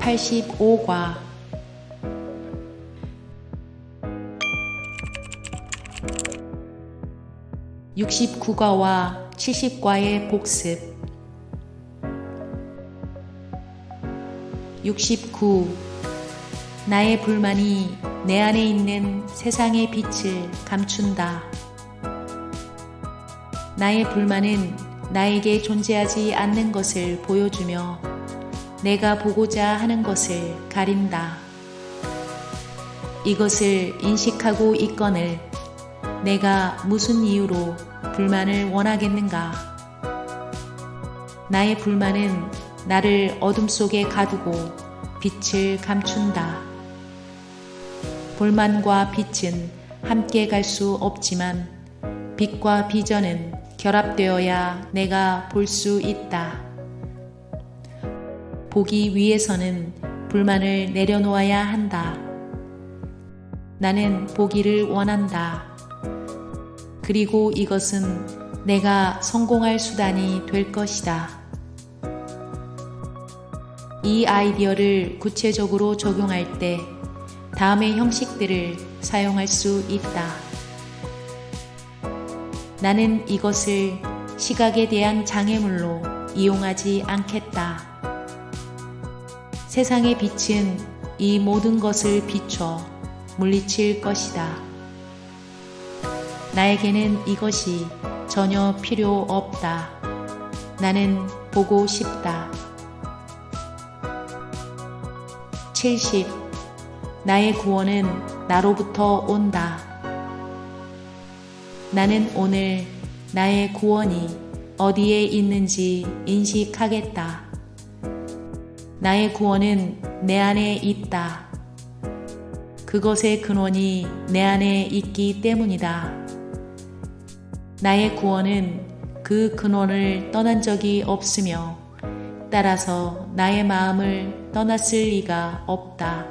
85과 69과와 70과의 복습 69. 나의 불만이 내 안에 있는 세상의 빛을 감춘다. 나의 불만은 나에게 존재하지 않는 것을 보여주며 내가 보고자 하는 것을 가린다. 이것을 인식하고 있거늘 내가 무슨 이유로 불만을 원하겠는가? 나의 불만은 나를 어둠 속에 가두고 빛을 감춘다. 불만과 빛은 함께 갈 수 없지만 빛과 비전은 결합되어야 내가 볼 수 있다. 보기 위해서는 불만을 내려놓아야 한다. 나는 보기를 원한다. 그리고 이것은 내가 성공할 수단이 될 것이다. 이 아이디어를 구체적으로 적용할 때 다음의 형식들을 사용할 수 있다. 나는 이것을 시각에 대한 장애물로 이용하지 않겠다. 세상의 빛은 이 모든 것을 비춰 물리칠 것이다. 나에게는 이것이 전혀 필요 없다. 나는 보고 싶다. 70. 나의 구원은 나로부터 온다. 나는 오늘 나의 구원이 어디에 있는지 인식하겠다. 나의 구원은 내 안에 있다. 그것의 근원이 내 안에 있기 때문이다. 나의 구원은 그 근원을 떠난 적이 없으며 따라서 나의 마음을 떠났을 리가 없다.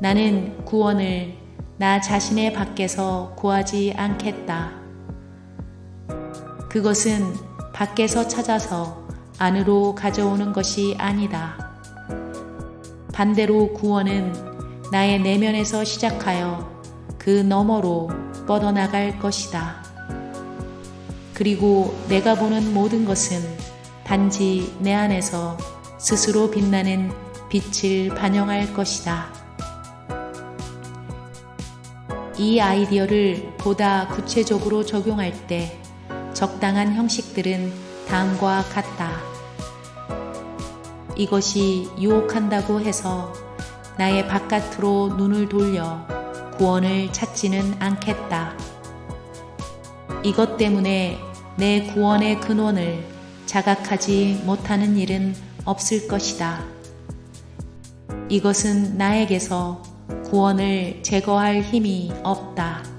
나는 구원을 나 자신의 밖에서 구하지 않겠다. 그것은 밖에서 찾아서 안으로 가져오는 것이 아니다. 반대로 구원은 나의 내면에서 시작하여 그 너머로 뻗어나갈 것이다. 그리고 내가 보는 모든 것은 단지 내 안에서 스스로 빛나는 빛을 반영할 것이다. 이 아이디어를 보다 구체적으로 적용할 때 적당한 형식들은 다음과 같다. 이것이 유혹한다고 해서 나의 바깥으로 눈을 돌려 구원을 찾지는 않겠다. 이것 때문에 내 구원의 근원을 자각하지 못하는 일은 없을 것이다. 이것은 나에게서 구원을 제거할 힘이 없다.